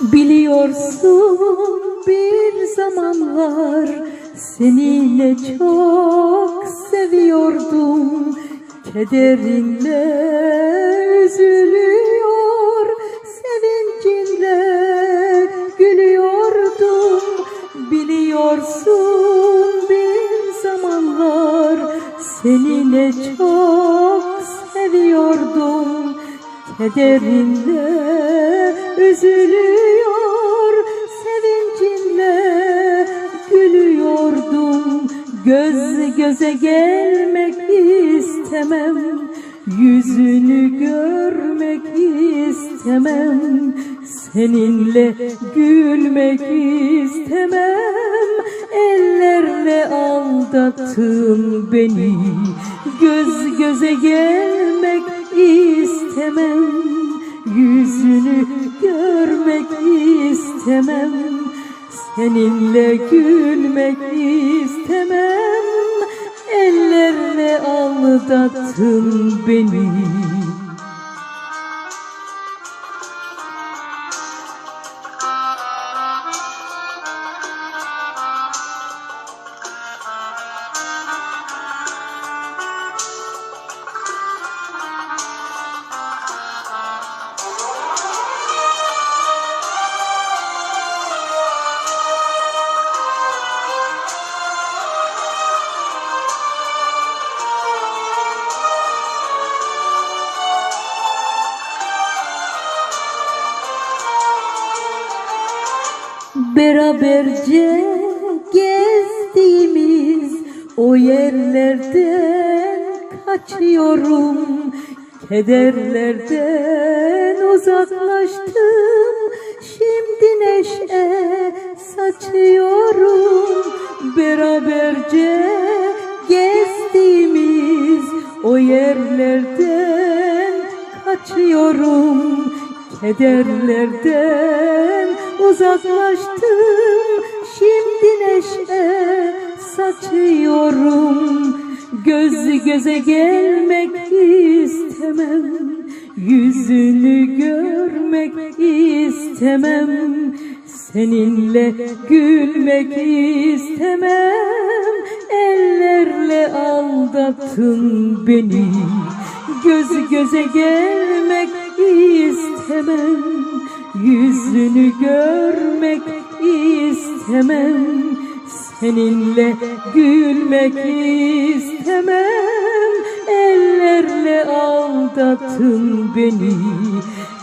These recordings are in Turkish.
Biliyorsun bir zamanlar seninle çok seviyordum. Kederinle üzülüyor sevincinle gülüyordum. Biliyorsun bir zamanlar seninle çok seviyordum. Kederinle üzülüyor sevincinle gülüyordum. Göz göze gelmek istemem Yüzünü görmek istemem. Seninle gülmek istemem Ellerle aldattın beni. Göz göze gelmek istemem Yüzünü görmek istemem. Seninle gülmek istemem. Ellerle aldattın beni Beraberce gezdiğimiz o yerlerden kaçıyorum. Kederlerden uzaklaştım. Şimdi neşe saçıyorum. Beraberce gezdiğimiz o yerlerden kaçıyorum. Kederlerden uzaklaştım. Şimdi neşe saçıyorum. Göz göze gelmek istemem. Yüzünü görmek istemem. Seninle gülmek istemem. Ellerle aldattın beni. Göz göze gelmek istemem Yüzünü görmek istemem Seninle gülmek istemem. Ellerle aldattın beni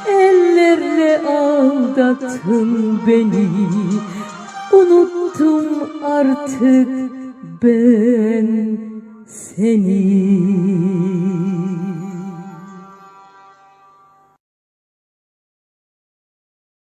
Ellerle aldattın beni. Unuttum artık ben seni